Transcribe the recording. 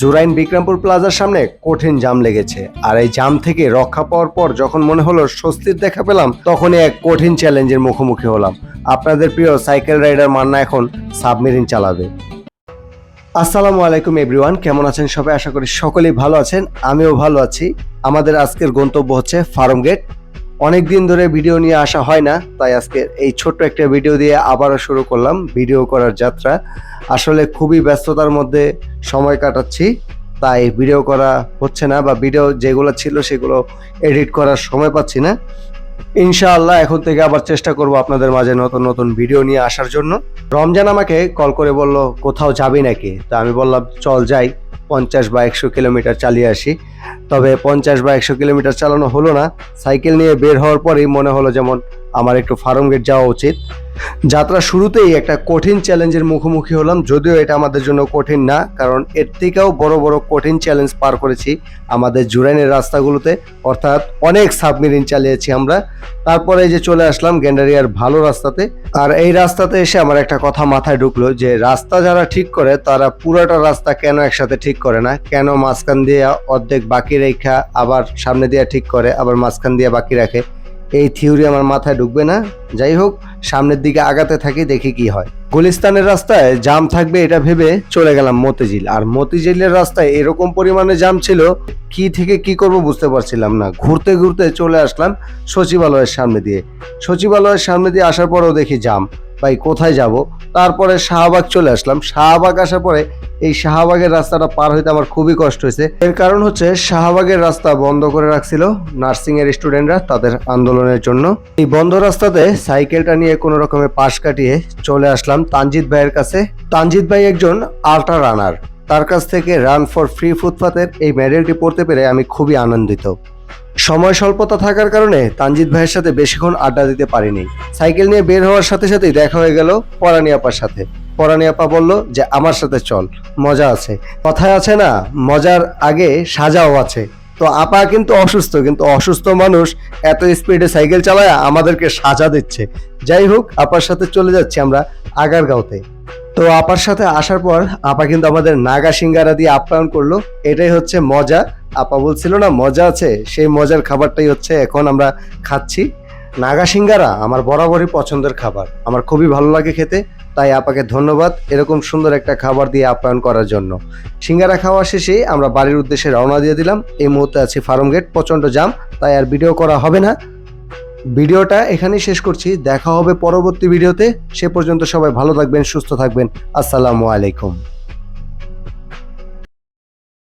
জুরাইন বিক্রমপুর প্লাজার সামনে কঠিন জাম লেগেছে। আর এই জাম থেকে রক্ষা পাওয়ার পর যখন মনে হলো স্বস্তির দেখা পেলাম, তখনই এক কঠিন চ্যালেঞ্জের মুখোমুখি হলাম। আপনাদের প্রিয় সাইকেল রাইডার মান্না এখন সাবমেরিন চালাবে। আসসালামু আলাইকুম এভরিওয়ান, কেমন আছেন সবাই? আশা করি সকলেই ভালো আছেন, আমিও ভালো আছি। আমাদের আজকের গন্তব্য হচ্ছে ফার্ম গেট। অনেক দিন ধরে ভিডিও নিয়ে আসা হয় না, তাই আজকে এই ছোট্ট একটা ভিডিও দিয়ে আবারও শুরু করলাম, ভিডিও করার যাত্রা। আসলে খুবই ব্যস্ততার মধ্যে সময় কাটাচ্ছি, তাই ভিডিও করা হচ্ছে না বা ভিডিও যেগুলো ছিল সেগুলো এডিট করার সময় পাচ্ছি না। ইনশাআল্লাহ এখন থেকে আবার চেষ্টা করব আপনাদের মাঝে নতুন নতুন ভিডিও নিয়ে আসার জন্য। রমজান আমাকে কল করে বলল, কোথাও যাবি নাকি? তা আমি বললাম, চল যাই, পঞ্চাশ বা একশো কিলোমিটার চালিয়ে আসি। তবে পঞ্চাশ বা একশো কিলোমিটার চালানো হলো না। সাইকেল নিয়ে বের হওয়ার পরেই মনে হলো যেমন আমার একটু ফার্ম গেট যাওয়া উচিত। যাত্রা শুরুতেই একটা কঠিন চ্যালেঞ্জের মুখোমুখি হলাম, যদিও এটা আমাদের জন্য কঠিন না, কারণ এর থেকেও বড় বড় কঠিন চ্যালেঞ্জ পার করেছি আমাদের জুরাইনের রাস্তাগুলোতে। অর্থাৎ অনেক সাবমেরিন চালিয়েছি আমরা। তারপরে যে চলে আসলাম গ্যান্ডারিয়ার ভালো রাস্তাতে। আর এই রাস্তাতে এসে আমার একটা কথা মাথায় ঢুকলো যে, রাস্তা যারা ঠিক করে, তারা পুরোটা রাস্তা কেন একসাথে ঠিক করে না? কেন মাঝখান দিয়ে অর্ধেক বাকি রেখা আবার সামনে দিয়ে ঠিক করে, আবার মাঝখান দিয়ে বাকি রাখে? এই থিওরি আমার মাথায় ঢুকবে না। যাই হোক, সামনের দিকে আগাতে থাকি, দেখি কি হয়। গুলিস্তানের রাস্তায় জাম থাকবে এটা ভেবে চলে গেলাম মতিঝিল। আর মতিঝিলের রাস্তায় এরকম পরিমাণে জাম ছিল, কি থেকে কি করব বুঝতে পারছিলাম না। ঘুরতে ঘুরতে চলে আসলাম সচিবালয়ের সামনে দিয়ে। সচিবালয়ের সামনে দিয়ে আসার পরেও দেখি জাম। ভাই, কোথায় যাব? তারপরে শাহবাগ চলে আসলাম। শাহবাগ আসার পরে এই শাহবাগের রাস্তাটা পার হইতে আমার খুবই কষ্ট হয়েছে। এর কারণ হচ্ছে শাহবাগের রাস্তা বন্ধ করে রাখছিল নার্সিং এর স্টুডেন্টরা তাদের আন্দোলনের জন্য। এই বন্ধ রাস্তাতে সাইকেলটা নিয়ে কোনো রকমে পাশ কাটিয়ে চলে আসলাম তানজিৎ ভাইয়ের কাছে। তানজিৎ ভাই একজন আল্ট্রা রানার। তার কাছ থেকে রান ফর ফ্রি ফুটপাথের এই মেডেলটি পড়তে পেরে আমি খুবই আনন্দিত। সময় স্বল্পতা থাকার কারণে তানজিৎ ভাইয়ের সাথে বেশিক্ষণ আড্ডা দিতে পারিনি। সাইকেল নিয়ে বের হওয়ার সাথে সাথেই দেখা হয়ে গেল পরানি আপার সাথে। পরানি আপা বলল যে, আমার সাথে চল, মজা আছে। কথায় আছে না, মজার আগে সাজাও আছে। তো আপা কিন্তু অসুস্থ কিন্তু অসুস্থ মানুষ এত স্পিডে সাইকেল চালায় আমাদেরকে সাজা দিচ্ছে। যাই হোক, আপার সাথে চলে যাচ্ছি আমরা আগারগাঁওতে। তো আপার সাথে আসার পর আপা কিন্তু আমাদের নাগা সিঙ্গারা দিয়ে আপ্যায়ন করল। এটাই হচ্ছে মজা। আপা বলছিল না, মজা আছে, সেই মজার খাবারটাই হচ্ছে এখন আমরা খাচ্ছি। নাগা সিঙ্গারা আমার বরাবরই পছন্দের খাবার, আমার খুবই ভালো লাগে খেতে, তাই আপাকে ধন্যবাদ এরকম সুন্দর একটা খাবার দিয়ে আপ্যায়ন করার জন্য। সিঙ্গারা খাওয়া শেষে আমরা বাড়ির উদ্দেশ্যে রওনা দিয়ে দিলাম, এই মুহূর্তে আছি ফার্ম গেট, প্রচণ্ড জাম তাই আর ভিডিও করা হবে না। ভিডিওটা এখানেই শেষ করছি, দেখা হবে পরবর্তী ভিডিওতে, সে পর্যন্ত সবাই ভালো থাকবেন, সুস্থ থাকবেন, আসসালামু আলাইকুম।